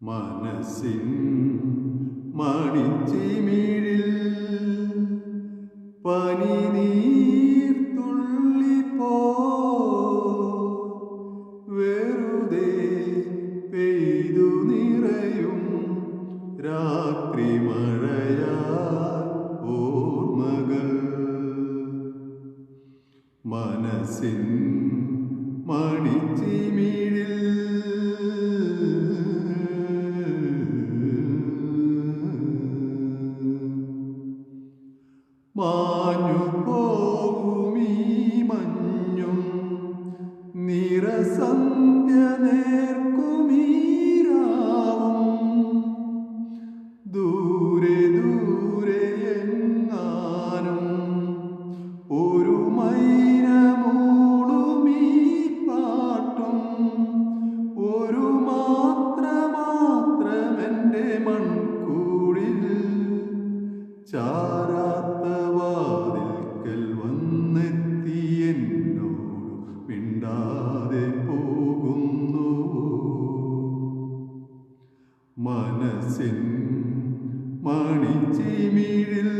മനസ്സിൻ മണിച്ചിമിഴിൽ പനിനീർ തുള്ളിപ്പോ വെറുതെ പെയ്തു നിറയും രാത്രി മഴയാ ഓർമ്മകൾ. മനസ്സിൻ മണിച്ചിമിഴിൽ മാഞ്ഞു പോകുമീ മഞ്ഞും. നിറസന്ധ്യ നേർക്കുമീരാവും ദൂരെ ദൂരെ എങ്ങാനും ഒരു മൈനമൂളുമീ പാട്ടും. ഒരു മാത്ര മാത്രമെന്റെ മൺകൂടിൽ ചാരാത്ത മനസ്സിൻ മണിച്ചിമിഴിൽ